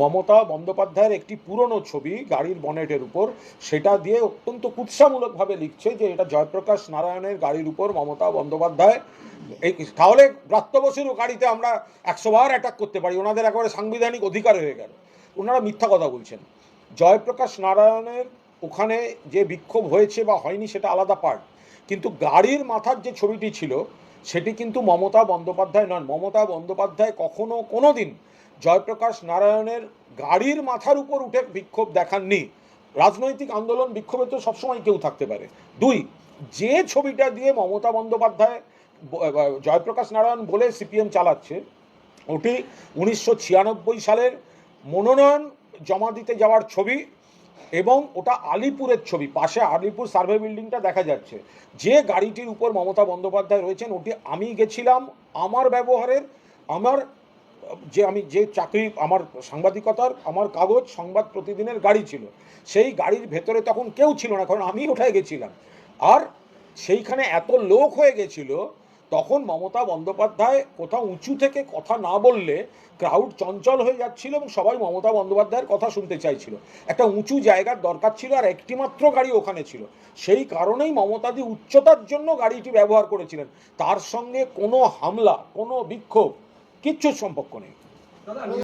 মমতা বন্দ্যোপাধ্যায়ের একটি পুরনো ছবি, গাড়ির বনেটের উপর, সেটা দিয়ে অত্যন্ত কুৎসামূলকভাবে লিখছে যে এটা জয়প্রকাশ নারায়ণের গাড়ির উপর মমতা বন্দ্যোপাধ্যায়। এই তাহলে ব্রাত্য বসুরও গাড়িতে আমরা একশো বার অ্যাটাক করতে পারি, ওনাদের একেবারে সাংবিধানিক অধিকার হয়ে গেল। ওনারা মিথ্যা কথা বলছেন। জয়প্রকাশ নারায়ণের ওখানে যে বিক্ষোভ হয়েছে বা হয়নি সেটা আলাদা পার্ট কিন্তু গাড়ির মাথার যে ছবিটি ছিল, সেটি কিন্তু মমতা বন্দ্যোপাধ্যায় নন। মমতা বন্দ্যোপাধ্যায় কখনো কোনো দিন জয়প্রকাশ নারায়ণের গাড়ির মাথার উপর উঠে বিক্ষোভ দেখাননি। রাজনৈতিক আন্দোলন বিক্ষোভে তো সবসময় কেউ থাকতে পারে। দুই, যে ছবিটা দিয়ে মমতা বন্দ্যোপাধ্যায় জয়প্রকাশ নারায়ণ বলে সিপিএম চালাচ্ছে, ওটি উনিশশো ছিয়ানব্বই সালের মনোনয়ন জমা দিতে যাওয়ার ছবি। এবং ওটা আলিপুরের ছবি, পাশে আলিপুর সার্ভে বিল্ডিংটা দেখা যাচ্ছে। যে গাড়িটির উপর মমতা বন্দ্যোপাধ্যায় রয়েছেন, ওটি আমি গেছিলাম, আমার ব্যবহারের, আমার, যে আমি, যে চাকরি, আমার সাংবাদিকতার, আমার কাগজ সংবাদ প্রতিদিনের গাড়ি ছিল। সেই গাড়ির ভেতরে তখন কেউ ছিল না, কারণ আমি ওঠায় গেছিলাম। আর সেইখানে এত লোক হয়ে গেছিল তখন মমতা বন্দ্যোপাধ্যায় কোথাও উঁচু থেকে কথা না বললে ক্রাউড চঞ্চল হয়ে যাচ্ছিল এবং সবাই মমতা বন্দ্যোপাধ্যায়ের কথা শুনতে চাইছিল। একটা উঁচু জায়গার দরকার ছিল আর একটিমাত্র গাড়ি ওখানে ছিল। সেই কারণেই মমতাদি উচ্চতার জন্য গাড়িটি ব্যবহার করেছিলেন। তার সঙ্গে কোনো হামলা, কোনো বিক্ষোভ কিচ্ছু সম্পর্ক নেই।